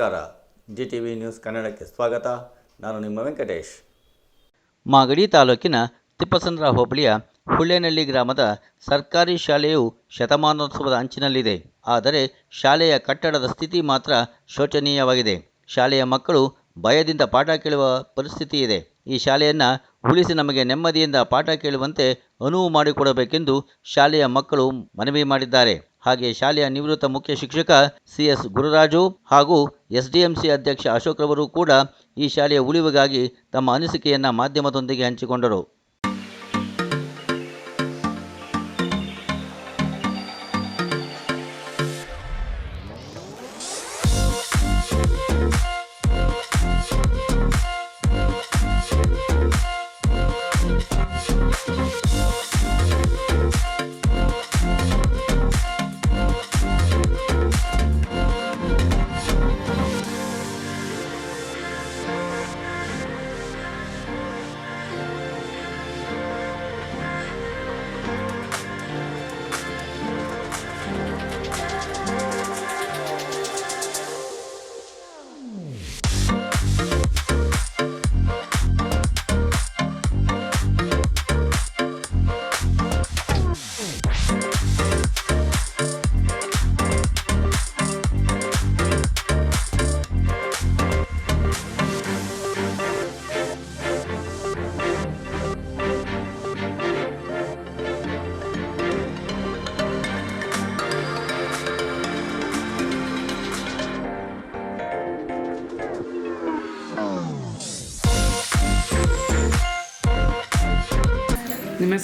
ನಮಸ್ಕಾರ. G T V news ಕನ್ನಡಕ್ಕೆ ಸ್ವಾಗತ. ನಾನು ನಿಮ್ಮ ವೆಂಕಟೇಶ್. ಮಾಗಡಿ ತಾಲೂಕಿನ ತಿಪ್ಪಸಂದ್ರ ಹೋಬಳಿಯ ಹುಳ್ಳೇನಹಳ್ಳಿ ಗ್ರಾಮದ ಸರ್ಕಾರಿ ಶಾಲೆಯು ಶತಮಾನೋತ್ಸವದ ಅಂಚಿನಲ್ಲಿದೆ. ಆದರೆ ಶಾಲೆಯ ಕಟ್ಟಡದ ಸ್ಥಿತಿ ಮಾತ್ರ ಶೋಚನೀಯವಾಗಿದೆ. ಶಾಲೆಯ ಮಕ್ಕಳು ಭಯದಿಂದ ಪಾಠ ಕೇಳುವ ಪರಿಸ್ಥಿತಿ ಇದೆ. ಈ ಶಾಲೆಯನ್ನು ಉಳಿಸಿ ನಮಗೆ ನೆಮ್ಮದಿಯಿಂದ ಪಾಠ ಕೇಳುವಂತೆ ಅನುವು ಮಾಡಿಕೊಡಬೇಕೆಂದು ಶಾಲೆಯ ಮಕ್ಕಳು ಮನವಿ ಮಾಡಿದ್ದಾರೆ. ಹಾಗೆ ಶಾಲೆಯ ನಿವೃತ್ತ ಮುಖ್ಯ ಶಿಕ್ಷಕ ಸಿಎಸ್ ಗುರುರಾಜು ಹಾಗೂ ಎಸ್ಡಿಎಂಸಿ ಅಧ್ಯಕ್ಷ ಅಶೋಕ್ ರವರು ಕೂಡ ಈ ಶಾಲೆಯ ಉಳಿವಿಗಾಗಿ ತಮ್ಮ ಅನಿಸಿಕೆಯನ್ನು ಮಾಧ್ಯಮದೊಂದಿಗೆ ಹಂಚಿಕೊಂಡರು.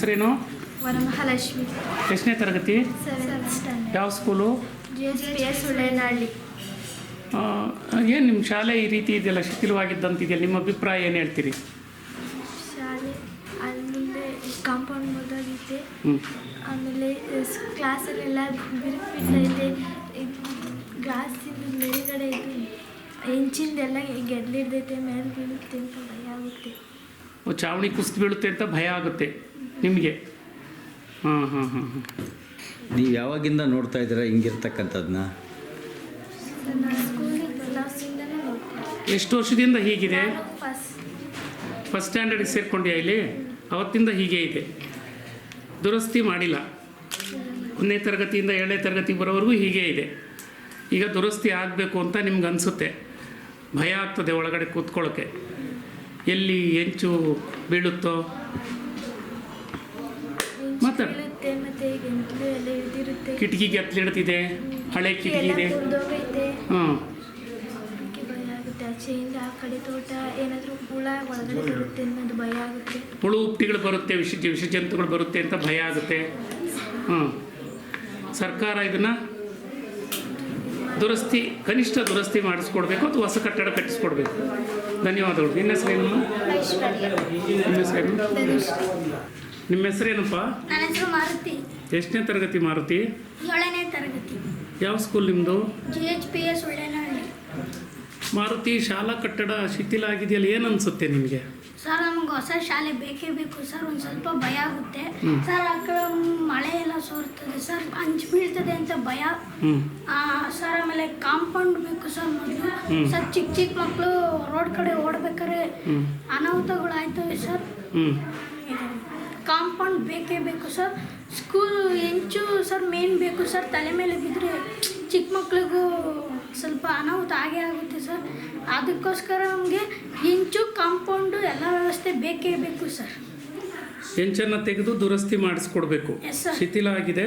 ಹೆಸರೇನು? ವರಮಹಾಲಕ್ಷ್ಮಿ. ಎಷ್ಟನೇ ತರಗತಿ? ಯಾವ ಸ್ಕೂಲು? ಏನು ನಿಮ್ಮ ಶಾಲೆ ಈ ರೀತಿ ಇದೆಯಲ್ಲ ಶಿಥಿಲವಾಗಿದ್ದಂತಿದೆಯಲ್ಲ ನಿಮ್ಮ ಅಭಿಪ್ರಾಯ ಏನು ಹೇಳ್ತೀರಿ? ಶಾಲೆ ಅಲ್ಲಿಂದ ಕಾಂಪೌಂಡ್ ಮುರಿದೋಗಿದೆ ಆಮೇಲೆ ಕ್ಲಾಸಲ್ಲೆಲ್ಲ ಬಿದ್ದೈತೆ ಗ್ಲಾಸಿಂದ ಮೇಲ್ಗಡೆ ಇದು ಹೆಂಚಿಂದೆಲ್ಲ ಗೆದ್ಲಿಡ್ದೈತೆ ಮೇಲೆ ಬೀಳುತ್ತೆ ಅಂತ ಭಯ ಆಗುತ್ತೆ. ಚಾವಣಿ ಕುಸಿದು ಬೀಳುತ್ತೆ ಅಂತ ಭಯ ಆಗುತ್ತೆ. ನಿಮಗೆ. ಹಾಂ ಹಾಂ ಹಾಂ ಹಾಂ ನೀವು ಯಾವಾಗಿಂದ ನೋಡ್ತಾ ಇದ್ದೀರಾ ಹಿಂಗಿರ್ತಕ್ಕಂಥದ್ದನ್ನ ಎಷ್ಟು ವರ್ಷದಿಂದ ಹೀಗಿದೆ? ಫಸ್ಟ್ ಸ್ಟ್ಯಾಂಡರ್ಡ್ಗೆ ಸೇರ್ಕೊಂಡ್ಯಾ ಇಲ್ಲಿ? ಅವತ್ತಿಂದ ಹೀಗೆ ಇದೆ. ದುರಸ್ತಿ ಮಾಡಿಲ್ಲ. ಒಂದನೇ ತರಗತಿಯಿಂದ ಏಳನೇ ತರಗತಿ ಬರೋವರೆಗೂ ಹೀಗೆ ಇದೆ. ಈಗ ದುರಸ್ತಿ ಆಗಬೇಕು ಅಂತ ನಿಮ್ಗೆ ಅನಿಸುತ್ತೆ. ಭಯ ಆಗ್ತದೆ ಒಳಗಡೆ ಕೂತ್ಕೊಳ್ಳೋಕ್ಕೆ ಎಲ್ಲಿ ಹೆಂಚು ಬೀಳುತ್ತೋ. ಮತ್ತೆ ಗಂಟಲು ಎಲ್ಲ ಹಿಡಿದಿರುತ್ತೆ. ಕಿಟಕಿಗೆ ಹಳೆ ಕಿಟಕಿ ಇದೆ ಎಲ್ಲ ಮುರಿದೋಗೈತೆ ಹಾಂ ಅದಕ್ಕೆ ಭಯ ಆಗುತ್ತೆ. ಆಚೆಯಿಂದ ಆ ಕಡೆ ತೋಟ ಏನಾದರೂ ಹುಳ ಒಳಗಡೆ ಬರುತ್ತೆ ಅನ್ನೋದು ಭಯ ಆಗುತ್ತೆ. ಹುಳು ಉಪ್ಟಿಗಳು ಬರುತ್ತೆ ವಿಷ ಜಂತುಗಳು ಬರುತ್ತೆ ಅಂತ ಭಯ ಆಗುತ್ತೆ. ಹ್ಞೂ ಸರ್ಕಾರ ಇದನ್ನು ದುರಸ್ತಿ ಕನಿಷ್ಠ ದುರಸ್ತಿ ಮಾಡಿಸ್ಕೊಡ್ಬೇಕು ಅಥವಾ ಹೊಸ ಕಟ್ಟಡ ಕಟ್ಟಿಸ್ಕೊಡ್ಬೇಕು. ಧನ್ಯವಾದಗಳು. ನಿನ್ನ ಹೆಸರೇನು ನಿಮ್ಮ ಹೆಸರೇನು ನಿಮ್ಮ ಹೆಸರೇನಪ್ಪ ನನ್ನ ಹೆಸರು ಮಾರುತಿ. ಎಷ್ಟನೇ ತರಗತಿ ಮಾರುತಿ? ಏಳನೇ ತರಗತಿ. ಯಾವ ಸ್ಕೂಲ್ ನಿಮ್ಮದು G H P S Maruti ಶಾಲಾ ಕಟ್ಟಡ ಶಿಥಿಲ ಆಗಿದೆಯಲ್ಲ ಏನು ಅನಿಸುತ್ತೆ ನಿಮಗೆ? ಸರ್ ನಮ್ಗೆ ಹೊಸ ಶಾಲೆ ಬೇಕೇ ಬೇಕು ಸರ್ ಒಂದು ಸ್ವಲ್ಪ ಭಯ ಆಗುತ್ತೆ. ಸರ್ ಆ ಕಡೆ ಮಳೆ ಎಲ್ಲ ಸೋರ್ತದೆ ಸರ್ ಅಂಚು ಬೀಳ್ತದೆ ಅಂತ ಭಯ. ಆ, ಸರ್ ಆಮೇಲೆ ಕಾಂಪೌಂಡ್ ಬೇಕು ಸರ್ ಮೊದಲು. ಸರ್ ಚಿಕ್ಕ ಚಿಕ್ಕ ಮಕ್ಕಳು ರೋಡ್ ಕಡೆ ಓಡ್ಬೇಕಾದ್ರೆ ಹ್ಞೂ ಅನಾಹುತಗಳು ಆಯ್ತವೆ ಸರ್. ಹ್ಞೂ ಕಾಂಪೌಂಡ್ ಬೇಕೇ ಬೇಕು ಸರ್. ಸ್ಕೂಲ್ ಹೆಂಚು ಸರ್ ಮೇನ್ ಬೇಕು ಸರ್. ತಲೆ ಮೇಲೆ ಬಿದ್ದರೆ ಚಿಕ್ಕ ಮಕ್ಳಿಗೂ ಸ್ವಲ್ಪ ಅನಾಹುತ ಆಗೇ ಆಗುತ್ತೆ ಸರ್. ಅದಕ್ಕೋಸ್ಕರ ನಮಗೆ ಹೆಂಚು ಕಾಂಪೌಂಡು ಎಲ್ಲ ವ್ಯವಸ್ಥೆ ಬೇಕೇ ಬೇಕು ಸರ್. ಹೆಂಚನ್ನು ತೆಗೆದು ದುರಸ್ತಿ ಮಾಡಿಸ್ಕೊಡ್ಬೇಕು. ಶಿಥಿಲ ಆಗಿದೆ.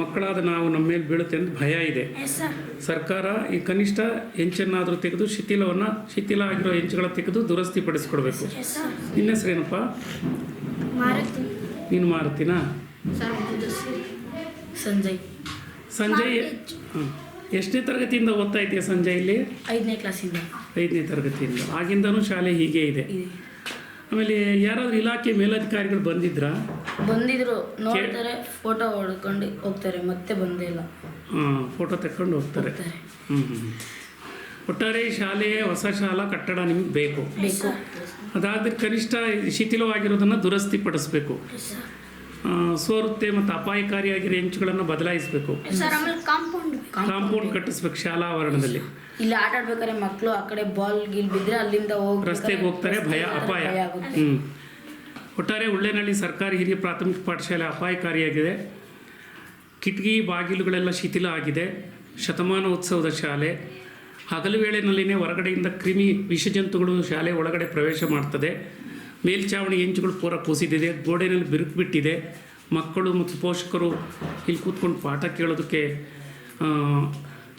ಮಕ್ಕಳಾದ ನಾವು ನಮ್ಮ ಮೇಲೆ ಬೀಳುತ್ತೆ ಅಂತ ಭಯ ಇದೆ. ಸರ್ ಸರ್ಕಾರ ಈ ಕನಿಷ್ಠ ಹೆಂಚನ್ನಾದರೂ ತೆಗೆದು ಶಿಥಿಲವನ್ನು ಶಿಥಿಲ ಆಗಿರೋ ಹೆಂಚುಗಳ ತೆಗೆದು ದುರಸ್ತಿ ಪಡಿಸ್ಕೊಡ್ಬೇಕು. ನಿನ್ನ ಹೆಸರೇನಪ್ಪ ನೀನು ಮಾಡ್ತೀನಾ ಸಂಜಯ್. ಸಂಜಯ್. ಹಾಂ ಎಷ್ಟನೇ ತರಗತಿಯಿಂದ ಓದ್ತಾ ಇದೆಯಾ ಸಂಜಯ್ ಇಲ್ಲಿ? ಐದನೇ ಕ್ಲಾಸಿಂದ. ಐದನೇ ತರಗತಿಯಿಂದ. ಆಗಿಂದನೂ ಶಾಲೆ ಹೀಗೆ ಇದೆ. ಆಮೇಲೆ ಯಾರಾದರೂ ಇಲಾಖೆ ಮೇಲಧಿಕಾರಿಗಳು ಬಂದಿದ್ರಾ? ಬಂದಿದ್ರು. ನೋಡ್ತಾರೆ ಫೋಟೋ ಹೊಡ್ಕೊಂಡು ಹೋಗ್ತಾರೆ ಮತ್ತೆ ಬಂದೇ ಇಲ್ಲ. ಹಾಂ ಫೋಟೋ ತಕ್ಕೊಂಡು ಹೋಗ್ತಾರೆ. ಹ್ಞೂ ಹ್ಞೂ ಒಟ್ಟಾರೆ ಶಾಲೆ ಶಾಲೆಯ ಹೊಸ ಶಾಲಾ ಕಟ್ಟಡ ನಿಮಗೆ ಬೇಕು. ಬೇಕು. ಅದಾದ್ರೆ ಕನಿಷ್ಠ ಶಿಥಿಲವಾಗಿರೋದನ್ನು ದುರಸ್ತಿ ಪಡಿಸ್ಬೇಕು ಎಸ್ ಸೋರುತ್ತೆ ಮತ್ತು ಅಪಾಯಕಾರಿಯಾಗಿರೋ ಹೆಂಚುಗಳನ್ನು ಬದಲಾಯಿಸಬೇಕು. ಕಾಂಪೌಂಡ್ ಕಟ್ಟಿಸ್ಬೇಕು ಶಾಲಾ ಆವರಣದಲ್ಲಿ ಇಲ್ಲಿ ಆಟ ಆಡ್ಬೇಕಾದ್ರೆ ಮಕ್ಕಳು ಆ ಕಡೆ ಬಾಲ್ ಗಿಲ್ ಬಿದ್ದರೆ ಅಲ್ಲಿಂದ ಹೋಗಿ ರಸ್ತೆಗೆ ಹೋಗ್ತಾರೆ ಭಯ ಅಪಾಯ. ಹ್ಞೂ ಒಟ್ಟಾರೆ ಉಳ್ಳೇನಹಳ್ಳಿ ಸರ್ಕಾರಿ ಹಿರಿಯ ಪ್ರಾಥಮಿಕ ಪಾಠಶಾಲೆ ಅಪಾಯಕಾರಿಯಾಗಿದೆ. ಕಿಟಕಿ ಬಾಗಿಲುಗಳೆಲ್ಲ ಶಿಥಿಲ ಆಗಿದೆ. ಶತಮಾನೋತ್ಸವದ ಶಾಲೆ. ಹಗಲು ವೇಳೆಯಲ್ಲಿನೇ ಹೊರಗಡೆಯಿಂದ ಕ್ರಿಮಿ ವಿಷಜಂತುಗಳು ಶಾಲೆ ಒಳಗಡೆ ಪ್ರವೇಶ ಮಾಡ್ತದೆ. ಮೇಲ್ಛಾವಣಿ ಹೆಂಚುಗಳು ಪೂರ ಕುಸಿದಿದೆ, ಗೋಡೆನಲ್ಲಿ ಬಿರುಕು ಬಿಟ್ಟಿದೆ. ಮಕ್ಕಳು ಮತ್ತು ಪೋಷಕರು ಇಲ್ಲಿ ಕೂತ್ಕೊಂಡು ಪಾಠ ಕೇಳೋದಕ್ಕೆ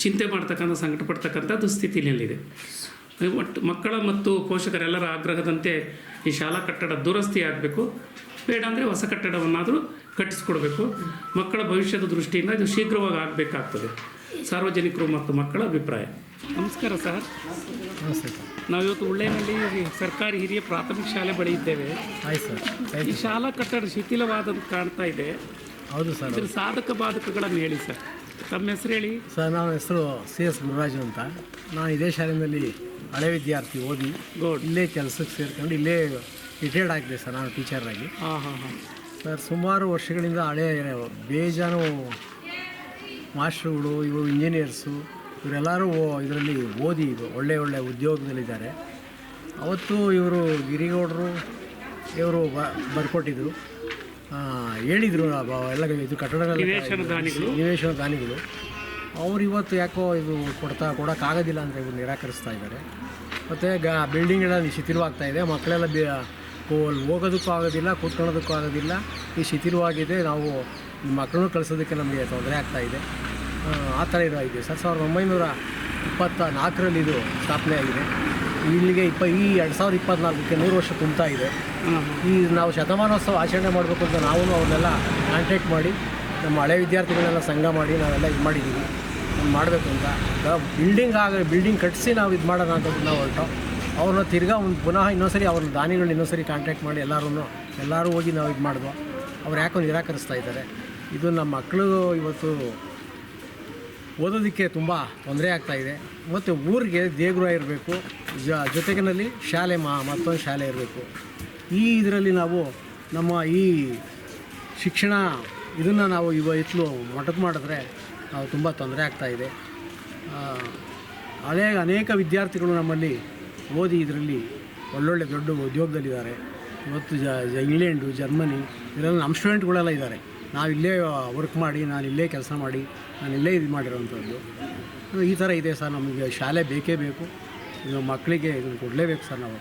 ಚಿಂತೆ ಮಾಡ್ತಕ್ಕಂಥ, ಸಂಕಟ ಪಡ್ತಕ್ಕಂಥ ಸ್ಥಿತಿಯಲ್ಲಿದೆ. ಒಟ್ಟು ಮಕ್ಕಳ ಮತ್ತು ಪೋಷಕರೆಲ್ಲರ ಆಗ್ರಹದಂತೆ ಈ ಶಾಲಾ ಕಟ್ಟಡ ದುರಸ್ತಿ ಆಗಬೇಕು. ಬೇಡ ಅಂದರೆ ಹೊಸ ಕಟ್ಟಡವನ್ನಾದರೂ ಕಟ್ಟಿಸ್ಕೊಡ್ಬೇಕು. ಮಕ್ಕಳ ಭವಿಷ್ಯದ ದೃಷ್ಟಿಯಿಂದ ಇದು ಶೀಘ್ರವಾಗಿ ಆಗಬೇಕಾಗ್ತದೆ. ಸಾರ್ವಜನಿಕರು ಮತ್ತು ಮಕ್ಕಳ ಅಭಿಪ್ರಾಯ. ನಮಸ್ಕಾರ ಸರ್. ನಮಸ್ತೆ ಸರ್. ನಾವಿವತ್ತು ಉಳ್ಳೇನಲ್ಲಿ ಸರ್ಕಾರಿ ಹಿರಿಯ ಪ್ರಾಥಮಿಕ ಶಾಲೆ ಬಳಿ ಇದ್ದೇವೆ. ಆಯ್ತು ಸರ್. ಈ ಶಾಲಾ ಕಟ್ಟಡ ಶಿಥಿಲವಾದಂತ ಕಾಣ್ತಾ ಇದೆ. ಹೌದು ಸರ್ ಇದ್ರ ಸಾಧಕ ಬಾಧಕಗಳನ್ನು ಹೇಳಿ ಸರ್. ತಮ್ಮ ಹೆಸರು ಹೇಳಿ. ಸರ್ ನನ್ನ ಹೆಸರು ಸಿ ಎಸ್ ಮುರುರಾಜು ಅಂತ. ನಾನು ಇದೇ ಶಾಲೆಯಲ್ಲಿ ಹಳೆ ವಿದ್ಯಾರ್ಥಿ ಓದಿ ಗೋಡ್ ಇಲ್ಲೇ ಕೆಲಸಕ್ಕೆ ಸೇರ್ಕೊಂಡು ಇಲ್ಲೇ ರಿಟೈರ್ಡ್ ಆಗಿದೆ ಸರ್ ನಾನು ಟೀಚರಾಗಿ ಹಾಂ ಹಾಂ ಹಾಂ. ಸರ್ ಸುಮಾರು ವರ್ಷಗಳಿಂದ ಹಳೆ ಬೇಜಾನು ಮಾಸ್ಟ್ರುಗಳು ಇವು ಇಂಜಿನಿಯರ್ಸು ಇವರೆಲ್ಲರೂ ಇದರಲ್ಲಿ ಓದಿ ಒಳ್ಳೆ ಒಳ್ಳೆ ಉದ್ಯೋಗದಲ್ಲಿದ್ದಾರೆ. ಅವತ್ತು ಇವರು ಗಿರಿಗೌಡರು ಇವರು ಬ ಬರ್ಕೊಟ್ಟಿದ್ರು. ಹೇಳಿದರು ಎಲ್ಲ ಇದು ಕಟ್ಟಡಗಳ ನಿವೇಶನ ದಾನಿಗಳು. ಅವ್ರು ಇವತ್ತು ಯಾಕೋ ಇದು ಕೊಡ್ತಾ ಕೊಡೋಕ್ಕಾಗೋದಿಲ್ಲ ಅಂತ ಇವರು ನಿರಾಕರಿಸ್ತಾ ಇದ್ದಾರೆ. ಮತ್ತು ಗ ಬಿಲ್ಡಿಂಗ್ ಎಲ್ಲ ಶಿಥಿಲವಾಗ್ತಾ ಇದೆ. ಮಕ್ಕಳೆಲ್ಲ ಬಿ ಅಲ್ಲಿ ಹೋಗೋದಕ್ಕೂ ಆಗೋದಿಲ್ಲ ಕೂತ್ಕೊಳ್ಳೋದಕ್ಕೂ ಆಗೋದಿಲ್ಲ. ಈ ಶಿಥಿಲವಾಗಿದೆ ನಾವು ಮಕ್ಕಳನ್ನು ಕಳಿಸೋದಕ್ಕೆ ನಮಗೆ ತೊಂದರೆ ಆಗ್ತಾಯಿದೆ ಆ, ಥರ ಇರೋ ಇದೆ ಸರ್ ಸಾವಿರದ ಒಂಬೈನೂರ ಇಪ್ಪತ್ತ ನಾಲ್ಕರಲ್ಲಿ ಇದು ಸ್ಥಾಪನೆ ಆಗಿದೆ. ಇಲ್ಲಿಗೆ ಇಪ್ಪ ಈ ಎರಡು ಸಾವಿರದ ಇಪ್ಪತ್ನಾಲ್ಕಕ್ಕೆ ನೂರು ವರ್ಷ ತುಂಬ್ತಾ ಇದೆ. ಈ ನಾವು ಶತಮಾನೋತ್ಸವ ಆಚರಣೆ ಮಾಡಬೇಕು ಅಂತ ನಾವು ಅವ್ರನ್ನೆಲ್ಲ ಕಾಂಟ್ಯಾಕ್ಟ್ ಮಾಡಿ ನಮ್ಮ ಹಳೆ ವಿದ್ಯಾರ್ಥಿಗಳನ್ನೆಲ್ಲ ಸಂಘ ಮಾಡಿ ನಾವೆಲ್ಲ ಇದು ಮಾಡಿದ್ದೀವಿ. ಮಾಡಬೇಕು ಅಂತ. ಬಿಲ್ಡಿಂಗ್ ಆಗ ಬಿಲ್ಡಿಂಗ್ ಕಟ್ಟಿಸಿ ನಾವು ಇದು ಮಾಡೋಣ ಅಂತ ನಾವು ಹೊರಟು. ಅವ್ರನ್ನ ತಿರ್ಗಾ ಒಂದು ಪುನಃ ಇನ್ನೊಂದ್ಸರಿ ಅವ್ರ ದಾನಿಗಳನ್ನ ಇನ್ನೊಂದ್ಸರಿ ಕಾಂಟ್ಯಾಕ್ಟ್ ಮಾಡಿ ಎಲ್ಲರೂ ಎಲ್ಲರೂ ಹೋಗಿ ನಾವು ಇದು ಮಾಡಿದ್ವು. ಅವ್ರು ಯಾಕೋ ನಿರಾಕರಿಸ್ತಾ ಇದ್ದಾರೆ. ಇದು ನಮ್ಮ ಮಕ್ಕಳು ಇವತ್ತು ಓದೋದಕ್ಕೆ ತುಂಬ ತೊಂದರೆ ಆಗ್ತಾ ಇದೆ. ಮತ್ತು ಊರಿಗೆ ದೇಗುರ ಇರಬೇಕು. ಜ ಜೊತೆಗಿನಲ್ಲಿ ಶಾಲೆ ಮಾ ಮತ್ತೊಂದು ಶಾಲೆ ಇರಬೇಕು. ಈ ಇದರಲ್ಲಿ ನಾವು ನಮ್ಮ ಈ ಶಿಕ್ಷಣ ಇದನ್ನು ನಾವು ಇವ ಇತ್ಲು ಮಟಕ್ ಮಾಡಿದ್ರೆ ನಾವು ತುಂಬ ತೊಂದರೆ ಆಗ್ತಾ ಇದೆ. ಆ, ಅನೇಕ ವಿದ್ಯಾರ್ಥಿಗಳು ನಮ್ಮಲ್ಲಿ ಓದಿ ಇದರಲ್ಲಿ ಒಳ್ಳೊಳ್ಳೆ ದೊಡ್ಡ ಉದ್ಯೋಗದಲ್ಲಿದ್ದಾರೆ. ಇವತ್ತು ಜ- ಇಂಗ್ಲೆಂಡು ಜರ್ಮನಿ ಇದರಲ್ಲಿ ನಮ್ಮ ಸ್ಟೂಡೆಂಟ್ಗಳೆಲ್ಲ ಇದ್ದಾರೆ. ನಾವು ಇಲ್ಲೇ ವರ್ಕ್ ಮಾಡಿ ನಾನು ಇಲ್ಲೇ ಕೆಲಸ ಮಾಡಿ ನಾನು ಇಲ್ಲೇ ಇದು ಮಾಡಿರೋವಂಥದ್ದು. ಈ ಥರ ಇದೆ ಸರ್ ನಮಗೆ ಶಾಲೆ ಬೇಕೇ ಬೇಕು. ಇದು ಮಕ್ಕಳಿಗೆ ಇದನ್ನು ಕೊಡಲೇಬೇಕು ಸರ್ ನಾವು.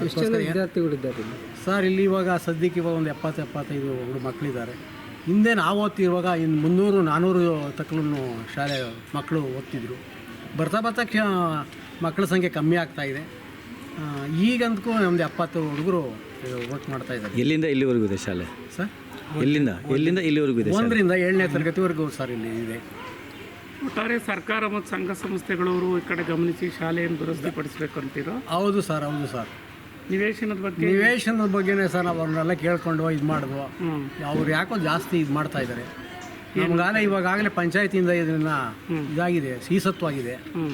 ವಿದ್ಯಾರ್ಥಿಗಳಿದ್ದಾರೆ ಸರ್ ಇಲ್ಲಿ ಇವಾಗ ಸದ್ಯಕ್ಕೆ ಇವಾಗ ಒಂದು ಎಪ್ಪತ್ತು ಎಪ್ಪತ್ತೈದು ಹುಡುಗ ಮಕ್ಕಳಿದ್ದಾರೆ. ಹಿಂದೆ ನಾವು ಓದ್ತಿರುವಾಗ ಇನ್ನು ಮುನ್ನೂರು ನಾನ್ನೂರು ತಕ್ಕಲೂ ಶಾಲೆ ಮಕ್ಕಳು ಓದ್ತಿದ್ರು. ಬರ್ತಾ ಬರ್ತಾ ಕ್ಷ ಮಕ್ಕಳ ಸಂಖ್ಯೆ ಕಮ್ಮಿ ಆಗ್ತಾಯಿದೆ ಈಗಂತೂ ನಮ್ದು ಎಪ್ಪತ್ತು ಹುಡುಗರು ವರ್ಕ್ ಮಾಡ್ತಾ ಇದ್ದಾರೆ. ಎಲ್ಲಿಂದ ಇಲ್ಲಿವರೆಗೂ ಇದೆ ಶಾಲೆ? ಸರ್? ಎಲ್ಲಿಂದ? ಎಲ್ಲಿಂದ ಇಲ್ಲಿವರೆಗೂ ಇದೆ ಶಾಲೆ? ಒಂದರಿಂದ ಏಳನೇ ತರಗತಿವರೆಗೂ ಸರ್ ಇಲ್ಲಿ ಇದೆ. ಒಟ್ಟಾರೆ ಸರ್ಕಾರ ಮತ್ತು ಸಂಘ ಸಂಸ್ಥೆಗಳವರು ಈ ಕಡೆ ಗಮನಿಸಿ ಶಾಲೆಯನ್ನು ದುರಸ್ತಿಪಡಿಸಬೇಕು ಅಂತೀರೋ ಹೌದು ಸರ್ ಹೌದು ಸರ್. ನಿವೇಶನದ ಬಗ್ಗೆ? ನಿವೇಶನದ ಬಗ್ಗೆನೇ ಸರ್ ನಾವು ಅವ್ರನ್ನೆಲ್ಲ ಕೇಳ್ಕೊಂಡು ಇದು ಮಾಡಿದ್ವು ಹ್ಞೂ ಅವ್ರು ಯಾಕೋ ಜಾಸ್ತಿ ಇದು ಮಾಡ್ತಾ ಇದ್ದಾರೆ. ನಮಗಾಗಲೇ ಇವಾಗಲೇ ಪಂಚಾಯತಿಯಿಂದ ಇದನ್ನ ಇದಾಗಿದೆ ಸೀಸತ್ವಾಗಿದೆ ಹ್ಞೂ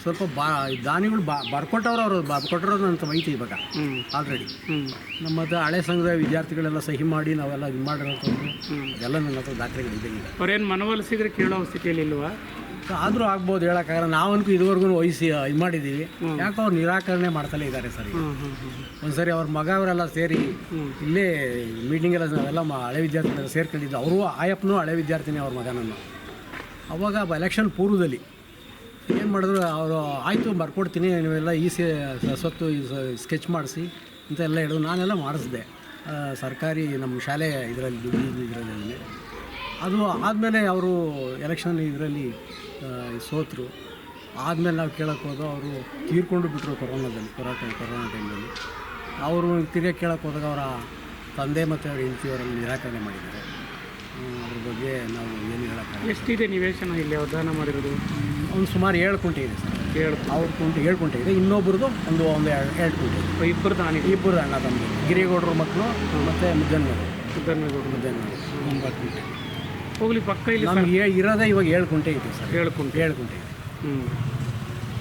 ಸ್ವಲ್ಪ ಬಾ ದಾನಿಗಳು ಬಾ ಬರ್ಕೊಟ್ಟವ್ರು ಅವರು ಬರ್ಕೊಟ್ಟಿರೋದು ಅಂತ ಐತಿ ಇವಾಗ. ಆಲ್ರೆಡಿ ನಮ್ಮ ಹತ್ರ ಹಳೆ ಸಂಘದ ವಿದ್ಯಾರ್ಥಿಗಳೆಲ್ಲ ಸಹಿ ಮಾಡಿ ನಾವೆಲ್ಲ ಇದು ಮಾಡಿರೋಂಥದ್ದು ಎಲ್ಲ ನನ್ನ ಹತ್ರ ದಾಖಲೆಗಳಿದೆ ಅವ್ರೇನು ಮನವೊಲಿಸಿದ್ರೆ ಕೇಳೋ ಸ್ಥಿತಿಯಲ್ಲಿ ಇಲ್ವಾ? ಆದರೂ ಆಗ್ಬೋದು ಹೇಳೋಕ್ಕಾಗಲ್ಲ. ನಾವಂತೂ ಇದುವರೆಗೂ ವಹಿಸಿ ಇದು ಮಾಡಿದ್ದೀವಿ ಯಾಕೋ ಅವ್ರು ನಿರಾಕರಣೆ ಮಾಡ್ತಲೇ ಇದ್ದಾರೆ ಸರ್ ಒಂದ್ಸರಿ ಅವ್ರ ಮಗ ಅವರೆಲ್ಲ ಸೇರಿ ಇಲ್ಲೇ ಮೀಟಿಂಗ್ ಎಲ್ಲ ನಾವೆಲ್ಲ ಮ- ಹಳೆ ವಿದ್ಯಾರ್ಥಿಗಳೆಲ್ಲ ಸೇರ್ಕೊಂಡಿದ್ದು. ಅವರು ಆಯಪ್ಪನೂ ಹಳೆ ವಿದ್ಯಾರ್ಥಿನಿ ಅವ್ರ ಮಗನನ್ನು. ಅವಾಗ ಎಲೆಕ್ಷನ್ ಪೂರ್ವದಲ್ಲಿ ಏನು ಮಾಡಿದ್ರು, ಅವರು ಆಯಿತು, ಬರ್ಕೊಡ್ತೀನಿ, ನೀವೆಲ್ಲ ಈ ಸಿ ಸ್ವತ್ತು ಸ್ಕೆಚ್ ಮಾಡಿಸಿ ಅಂತ ಎಲ್ಲ ಹೇಳಿದ್ರು ನಾನೆಲ್ಲ ಮಾಡಿಸಿದೆ. ಸರ್ಕಾರಿ ನಮ್ಮ ಶಾಲೆ ಇದರಲ್ಲಿ, ದುಡ್ಡು ಇದರಲ್ಲಿ. ಅದು ಆದಮೇಲೆ ಅವರು ಎಲೆಕ್ಷನ್ ಇದರಲ್ಲಿ ಸೋತರು. ಆದಮೇಲೆ ನಾವು ಕೇಳೋಕ್ಕೆ ಹೋದ, ಅವರು ತೀರ್ಕೊಂಡು ಬಿಟ್ಟರು ಕೊರೋನಾದಲ್ಲಿ ಕೊರೋನಾ ಕೊರೋನಾ ಟೈಮಲ್ಲಿ ಅವರು ತಿರ್ಗಿ ಕೇಳೋಕ್ಕೆ ಹೋದಾಗ ಅವರ ತಂದೆ ಮತ್ತು ಅವ್ರ ಹೆಂಡತಿಯವರಲ್ಲಿ ನಿರಾಕರಣೆ ಮಾಡಿದ್ದಾರೆ. ಅದ್ರ ಬಗ್ಗೆ ನಾವು ಏನು ಹೇಳೋಕ್ಕಾಗಲ್ಲ ಎಷ್ಟಿದೆ ನಿವೇಶನ ಇಲ್ಲಿ ಅವ್ರು ದಾನ ಮಾಡಿರೋದು? ಒಂದು ಸುಮಾರು ಏಳು ಕುಂಟೆ ಇದೆ ಸರ್. ಏಳು ಅವ್ರ ಕುಂಟೆ ಏಳು ಕುಂಟೆ ಇದೆ. ಇನ್ನೊಬ್ರದ್ದು ಒಂದು ಒಂದು ಎರಡು ಎರಡು ಕುಂಟೆ ಇದೆ. ಇಬ್ಬರು ಅಣ್ಣ ಇಬ್ಬರು ಅಣ್ಣ ತಮ್ಮ ಗಿರಿಗೌಡರ ಮಕ್ಕಳು ಮತ್ತು ಮುದ್ದನ್ನವರು ಧರ್ಮೇಗೌಡರು ಮುದ್ದನ್ನವರು ಒಂಬತ್ತು ಕುಂಟೆ. ಹೋಗ್ಲಿ ಪಕ್ಕ ಇಲ್ಲಿ ನಮ್ಗೆ ಇರೋದೇ ಇವಾಗ ಏಳು ಕುಂಟೆ ಇದೆ ಸರ್. ಏಳು ಕುಂಟೆ. ಏಳು ಕುಂಟೆ ಇದೆ. ಹ್ಞೂ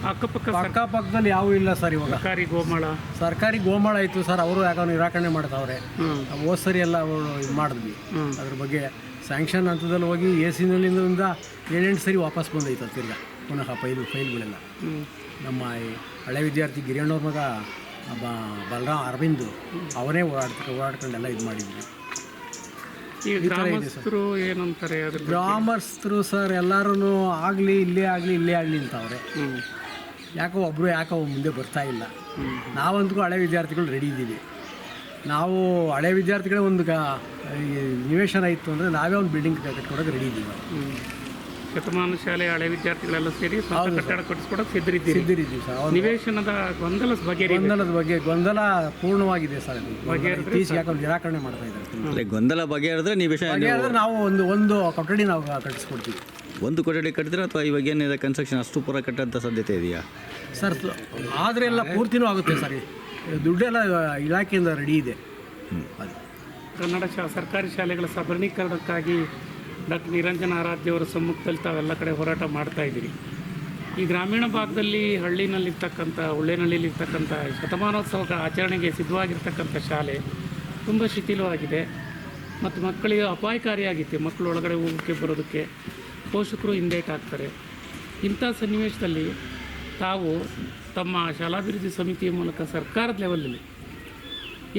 ಅಕ್ಕಪಕ್ಕ ಅಕ್ಕಪಕ್ಕದಲ್ಲಿ ಯಾವೂ ಇಲ್ಲ ಸರ್ ಇವಾಗ. ಸರ್ಕಾರಿ ಗೋಮಾಳ. ಸರ್ಕಾರಿ ಗೋಮಾಳ ಆಯಿತು ಸರ್. ಅವರು ಯಾಕೋ ನಿರಾಕರಣೆ ಮಾಡ್ತಾವ್ರೆ. ಹ್ಞೂ ಹೋದ್ ಸರಿ ಎಲ್ಲ ಅವರು ಇದು ಮಾಡಿದ್ವಿ. ಹ್ಞೂ ಅದ್ರ ಬಗ್ಗೆ ಸ್ಯಾಂಕ್ಷನ್ ಹಂತದಲ್ಲಿ ಹೋಗಿ ಎ ಸಿನಲ್ಲಿಂದ ಏಳೆಂಟು ಸರಿ ವಾಪಸ್ ಬಂದೈತೆ ಅಂತಿಲ್ಲ ತಿರ್ಗಾ ಪುನಃ ಫೈಲ್ ಫೈಲ್ಗಳೆಲ್ಲ. ನಮ್ಮ ಈ ಹಳೆ ವಿದ್ಯಾರ್ಥಿ ಗಿರಿಯಣ್ಣವ್ರ ಮಗ ಬ- ಬಲರಾಮ್ ಅರವಿಂದ್ ಅವನೇ ಓಡಾಡ್ತ ಓಡಾಡ್ಕೊಂಡೆಲ್ಲ ಇದು ಮಾಡಿದ್ವಿ. ಈಗ ಗ್ರಾಮಸ್ಥರು ಏನಂತಾರೆ? ಗ್ರಾಮಸ್ಥರು ಸರ್ ಎಲ್ಲರೂ ಆಗಲಿ ಇಲ್ಲೇ ಆಗಲಿ ಇಲ್ಲೇ ಆಗಲಿ ಅಂತ ಅವರೇ ಯಾಕೋ ಒಬ್ಬರು ಯಾಕೋ ಮುಂದೆ ಬರ್ತಾ ಇಲ್ಲ. ನಾವಂತೂ ಹಳೆ ವಿದ್ಯಾರ್ಥಿಗಳು ರೆಡಿ ಇದ್ದೀವಿ. ನಾವು ಹಳೆ ವಿದ್ಯಾರ್ಥಿಗಳೇ ಒಂದು ಗ ನಿವೇಶನ ಇತ್ತು ಅಂದರೆ ನಾವೇ ಒಂದು ಬಿಲ್ಡಿಂಗ್ ಕಟ್ಕೊಡೋಕೆ ರೆಡಿ ಇದ್ದೀವಿ. ಶತಮಾನ ಶಾಲೆ ಹಳೆ ವಿದ್ಯಾರ್ಥಿಗಳೆಲ್ಲ ಸೇರಿ ಸ್ವಂತ ಕಟ್ಟಡ ಕಟ್ಟಿಸ್ಕೊಡಕ್ಕೆ ಸಿದ್ಧರಿದ್ದೀರಿ. ಸಿದ್ಧರಿದ್ದೀವಿ ಸರ್ ಅವ್ರು ನಿವೇಶನದ ಗೊಂದಲ ಬಗ್ಗೆ ಗೊಂದಲದ ಬಗ್ಗೆ ಗೊಂದಲ ಪೂರ್ಣವಾಗಿದೆ ಸರ್. ಇತ್ತೀಚೆಗೆ ಯಾಕೋ ನಿರಾಕರಣೆ ಮಾಡ್ತಾ ಇದ್ದಾರೆ. ಅದೇ ಗೊಂದಲ ಬಗೆಹರಿದ್ರೆ ನೀವು ವಿಷಯ ನಾವು ಒಂದು ಒಂದು ಕೊಠಡಿ ನಾವು ಕಟ್ಟಿಸ್ಕೊಡ್ತೀವಿ. ಒಂದು ಕೊಠಡಿ ಕಟ್ಟಿದ್ರೆ ಅಥವಾ ಇವಾಗ ಏನಿದೆ ಕನ್ಸ್ಟ್ರಕ್ಷನ್ ಅಷ್ಟು ಪೂರ ಕಟ್ಟಂತ ಸಾಧ್ಯತೆ ಇದೆಯಾ? ಸರ್ ಆದರೆ ಎಲ್ಲ ಪೂರ್ತಿನೂ ಆಗುತ್ತೆ ಸರ್. ದುಡ್ಡೆಲ್ಲ ಇಲಾಖೆಯಿಂದ ರೆಡಿ ಇದೆ. ಅದು. ಕನ್ನಡ ಶಾ ಸರ್ಕಾರಿ ಶಾಲೆಗಳ ಸಬಲೀಕರಣಕ್ಕಾಗಿ ಡಾಕ್ಟರ್ ನಿರಂಜನ ಆರಾಧ್ಯವರ ಸಮ್ಮುಖದಲ್ಲಿ ತಾವೆಲ್ಲ ಕಡೆ ಹೋರಾಟ ಮಾಡ್ತಾ ಇದ್ದೀರಿ. ಈ ಗ್ರಾಮೀಣ ಭಾಗದಲ್ಲಿ ಹಳ್ಳಿನಲ್ಲಿರ್ತಕ್ಕಂಥ ಉಳ್ಳೆನಹಳ್ಳಿಲಿರ್ತಕ್ಕಂಥ ಶತಮಾನೋತ್ಸವ ಆಚರಣೆಗೆ ಸಿದ್ಧವಾಗಿರ್ತಕ್ಕಂಥ ಶಾಲೆ ತುಂಬ ಶಿಥಿಲವಾಗಿದೆ. ಮತ್ತು ಮಕ್ಕಳಿಗೆ ಅಪಾಯಕಾರಿಯಾಗಿತ್ತು. ಮಕ್ಕಳು ಒಳಗಡೆ ಹೋಗೋಕ್ಕೆ, ಬರೋದಕ್ಕೆ ಪೋಷಕರು ಹಿಂದೇಟಾಗ್ತಾರೆ ಇಂಥ ಸನ್ನಿವೇಶದಲ್ಲಿ ತಾವು ತಮ್ಮ ಶಾಲಾಭಿವೃದ್ಧಿ ಸಮಿತಿಯ ಮೂಲಕ ಸರ್ಕಾರದ ಲೆವೆಲಲ್ಲಿ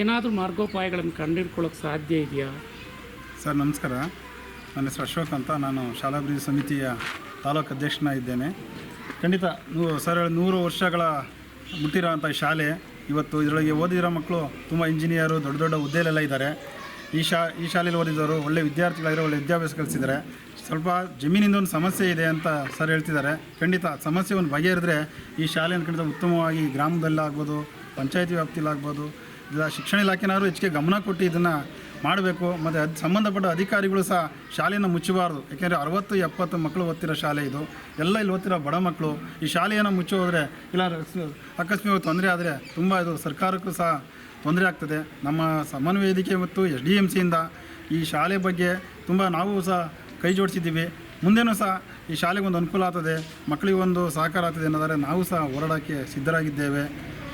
ಏನಾದರೂ ಮಾರ್ಗೋಪಾಯಗಳನ್ನು ಕಂಡುಹಿಡ್ಕೊಳ್ಳೋಕ್ಕೆ ಸಾಧ್ಯ ಇದೆಯಾ? ಸರ್, ನಮಸ್ಕಾರ. ನನ್ನ ಹೆಸರು ಅಶೋಕ್ ಅಂತ. ನಾನು ಶಾಲಾಭಿವೃದ್ಧಿ ಸಮಿತಿಯ ತಾಲೂಕು ಅಧ್ಯಕ್ಷನ ಇದ್ದೇನೆ ಖಂಡಿತ ನೂ, ಸರ್ ನೂರು ವರ್ಷಗಳ ಮುಟ್ಟಿರೋವಂಥ ಶಾಲೆ, ಇವತ್ತು ಇದರೊಳಗೆ ಓದಿರೋ ಮಕ್ಕಳು ತುಂಬ ಇಂಜಿನಿಯರು, ದೊಡ್ಡ ದೊಡ್ಡ ಹುದ್ದೆಲೆಲ್ಲ ಇದ್ದಾರೆ. ಈ ಶಾ, ಈ ಶಾಲೆಯಲ್ಲಿ ಓದಿದವರು ಒಳ್ಳೆ ವಿದ್ಯಾರ್ಥಿಗಳಾಗಿರೋ, ಒಳ್ಳೆ ವಿದ್ಯಾಭ್ಯಾಸ ಕಲಿಸಿದ್ದಾರೆ. ಸ್ವಲ್ಪ ಜಮೀನಿಂದ ಒಂದು ಸಮಸ್ಯೆ ಇದೆ ಅಂತ ಸರ್ ಹೇಳ್ತಿದ್ದಾರೆ. ಖಂಡಿತ ಸಮಸ್ಯೆ ಒಂದು ಬಗೆಹರಿದ್ರೆ ಈ ಶಾಲೆಯನ್ನು ಖಂಡಿತ ಉತ್ತಮವಾಗಿ ಗ್ರಾಮದಲ್ಲಾಗ್ಬೋದು, ಪಂಚಾಯತಿ ವ್ಯಾಪ್ತಿಯಲ್ಲಾಗ್ಬೋದು, ಇಲ್ಲ ಶಿಕ್ಷಣ ಇಲಾಖೆನಾದ್ರು ಹೆಚ್ಚಿಗೆ ಗಮನ ಕೊಟ್ಟು ಇದನ್ನು ಮಾಡಬೇಕು, ಮತ್ತು ಅದು ಸಂಬಂಧಪಟ್ಟ ಅಧಿಕಾರಿಗಳು ಸಹ ಶಾಲೆಯನ್ನು ಮುಚ್ಚಬಾರ್ದು. ಯಾಕೆಂದರೆ ಅರವತ್ತು, ಎಪ್ಪತ್ತು ಮಕ್ಕಳು ಓದ್ತಿರೋ ಶಾಲೆ ಇದು. ಎಲ್ಲ ಇಲ್ಲಿ ಓದ್ತಿರೋ ಬಡ ಮಕ್ಕಳು ಈ ಶಾಲೆಯನ್ನು ಮುಚ್ಚಿ ಹೋದರೆ, ಇಲ್ಲ ಆಕಸ್ಮಿಕ ತೊಂದರೆ ಆದರೆ ತುಂಬ ಇದು ಸರ್ಕಾರಕ್ಕೂ ಸಹ ತೊಂದರೆ ಆಗ್ತದೆ. ನಮ್ಮ ಸಮನ್ವಯ ವೇದಿಕೆ ಮತ್ತು ಎಸ್ ಡಿ ಎಂ ಸಿಯಿಂದ ಈ ಶಾಲೆ ಬಗ್ಗೆ ತುಂಬ ನಾವು ಸಹ ಕೈ ಜೋಡಿಸಿದ್ದೀವಿ. ಮುಂದೇನೂ ಸಹ ಈ ಶಾಲೆಗೆ ಒಂದು ಅನುಕೂಲ ಆಗ್ತದೆ ಮಕ್ಕಳಿಗೆ ಒಂದು ಸಹಕಾರ ಆಗ್ತದೆ ಅನ್ನೋದಾದರೆ ನಾವು ಸಹ ಹೋರಾಡೋಕ್ಕೆ ಸಿದ್ಧರಾಗಿದ್ದೇವೆ.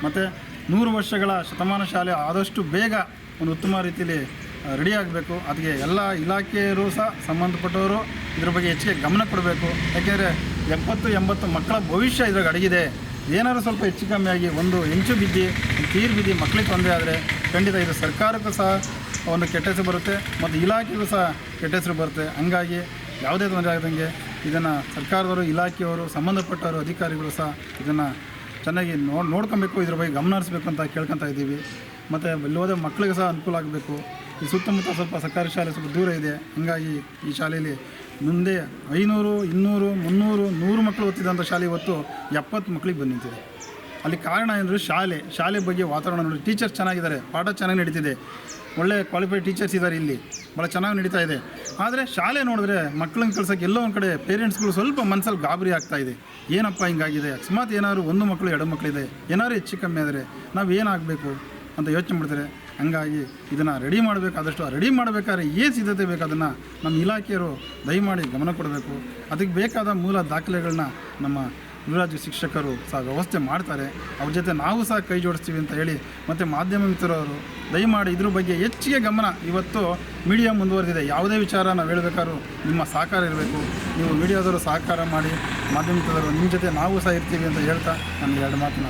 ಮತ್ತು ನೂರು ವರ್ಷಗಳ ಶತಮಾನ ಶಾಲೆ ಆದಷ್ಟು ಬೇಗ ಒಂದು ಉತ್ತಮ ರೀತಿಯಲ್ಲಿ ರೆಡಿ ಆಗಬೇಕು. ಅದಕ್ಕೆ ಎಲ್ಲ ಇಲಾಖೆಯರು ಸಹ ಸಂಬಂಧಪಟ್ಟವರು ಇದ್ರ ಬಗ್ಗೆ ಹೆಚ್ಚಿಗೆ ಗಮನ ಕೊಡಬೇಕು. ಯಾಕೆಂದರೆ ಎಪ್ಪತ್ತು, ಎಂಬತ್ತು ಮಕ್ಕಳ ಭವಿಷ್ಯ ಇದ್ರಾಗ ಅಡಗಿದೆ. ಏನಾದರೂ ಸ್ವಲ್ಪ ಹೆಚ್ಚು ಕಮ್ಮಿ ಆಗಿ ಒಂದು ಹೆಂಚು ಬಿದ್ದು ತೀರ್ ಬಿದ್ದು ಮಕ್ಕಳಿಗೆ ತೊಂದರೆ ಆದರೆ ಖಂಡಿತ ಇದು ಸರ್ಕಾರಕ್ಕೂ ಸಹ ಒಂದು ಕೆಟ್ಟ ಹೆಸರು ಬರುತ್ತೆ. ಮತ್ತು ಇಲಾಖೆಗೂ ಸಹ ಕೆಟ್ಟ ಹೆಸರು ಬರುತ್ತೆ. ಹಂಗಾಗಿ ಯಾವುದೇ ತೊಂದರೆ ಆಗದಂಗೆ ಇದನ್ನು ಸರ್ಕಾರದವರು, ಇಲಾಖೆಯವರು, ಸಂಬಂಧಪಟ್ಟವರು, ಅಧಿಕಾರಿಗಳು ಸಹ ಇದನ್ನು ಚೆನ್ನಾಗಿ ನೋಡಿ, ನೋಡ್ಕೊಬೇಕು, ಇದ್ರ ಬಗ್ಗೆ ಗಮನ ಹರಿಸ್ಬೇಕು ಅಂತ ಕೇಳ್ಕೊತಾ ಇದ್ದೀವಿ. ಮತ್ತು ಹೋದ ಮಕ್ಕಳಿಗೆ ಸಹ ಅನುಕೂಲ ಆಗಬೇಕು. ಈ ಸುತ್ತಮುತ್ತ ಸ್ವಲ್ಪ ಸರ್ಕಾರಿ ಶಾಲೆ ಸ್ವಲ್ಪ ದೂರ ಇದೆ. ಹಾಗಾಗಿ ಈ ಶಾಲೆಯಲ್ಲಿ ಮುಂದೆ ಐನೂರು, ಇನ್ನೂರು, ಮುನ್ನೂರು, ನೂರು ಮಕ್ಕಳು ಓದ್ತಿದ್ದಂಥ ಶಾಲೆ ಇವತ್ತು ಎಪ್ಪತ್ತು ಮಕ್ಕಳಿಗೆ ಬಂದು ನಿಂತಿದೆ ಅಲ್ಲಿ ಕಾರಣ ಏನಂದರೆ ಶಾಲೆ ಶಾಲೆ ಬಗ್ಗೆ ವಾತಾವರಣ ನೋಡಿ. ಟೀಚರ್ಸ್ ಚೆನ್ನಾಗಿದ್ದಾರೆ, ಪಾಠ ಚೆನ್ನಾಗಿ ನಡೀತಿದೆ. ಒಳ್ಳೆ ಕ್ವಾಲಿಫೈಡ್ ಟೀಚರ್ಸ್ ಇದ್ದಾರೆ ಇಲ್ಲಿ. ಭಾಳ ಚೆನ್ನಾಗಿ ನಡೀತಾ ಇದೆ. ಆದರೆ ಶಾಲೆ ನೋಡಿದ್ರೆ ಮಕ್ಕಳನ್ನ ಕಳ್ಸೋಕ್ಕೆ ಎಲ್ಲೋ ಒಂದು ಕಡೆ ಪೇರೆಂಟ್ಸ್ಗಳು ಸ್ವಲ್ಪ ಮನಸ್ಸಲ್ಲಿ ಗಾಬರಿ ಆಗ್ತಾ ಇದೆ. ಏನಪ್ಪ ಹಿಂಗಾಗಿದೆ? ಅಕಸ್ಮಾತ್ ಏನಾದ್ರು ಒಂದು ಮಕ್ಕಳು ಎರಡು ಮಕ್ಕಳಿದೆ ಏನಾದ್ರು ಹೆಚ್ಚು ಕಮ್ಮಿ ಆದರೆ ನಾವು ಏನಾಗಬೇಕು ಅಂತ ಯೋಚನೆ ಮಾಡ್ತಾರೆ. ಹಂಗಾಗಿ ಇದನ್ನು ರೆಡಿ ಮಾಡಬೇಕಾದಷ್ಟು ರೆಡಿ ಮಾಡಬೇಕಾದ್ರೆ ಏನು ಸಿದ್ಧತೆ ಬೇಕು? ಅದನ್ನು ನಮ್ಮ ಇಲಾಖೆಯವರು ದಯಮಾಡಿ ಗಮನ ಕೊಡಬೇಕು. ಅದಕ್ಕೆ ಬೇಕಾದ ಮೂಲ ದಾಖಲೆಗಳನ್ನ ನಮ್ಮ ಯುವರಾಜ ಶಿಕ್ಷಕರು ಸಹ ವ್ಯವಸ್ಥೆ ಮಾಡ್ತಾರೆ. ಅವ್ರ ಜೊತೆ ನಾವು ಸಹ ಕೈ ಜೋಡಿಸ್ತೀವಿ ಅಂತ ಹೇಳಿ ಮತ್ತು ಮಾಧ್ಯಮ ಮಿತ್ರರವರು ದಯಮಾಡಿ ಇದ್ರ ಬಗ್ಗೆ ಹೆಚ್ಚಿಗೆ ಗಮನ. ಇವತ್ತು ಮೀಡಿಯಾ ಮುಂದುವರೆದಿದೆ. ಯಾವುದೇ ವಿಚಾರ ನಾವು ಹೇಳಬೇಕಾದ್ರೂ ನಿಮ್ಮ ಸಹಕಾರ ಇರಬೇಕು. ನೀವು ಮೀಡಿಯಾದವರು ಸಹಕಾರ ಮಾಡಿ, ಮಾಧ್ಯಮ ಮಿತ್ರರು ನಿಮ್ಮ ಜೊತೆ ನಾವು ಸಹ ಇರ್ತೀವಿ ಅಂತ ಹೇಳ್ತಾ ನನಗೆ ಎರಡು ಮಾತನ್ನ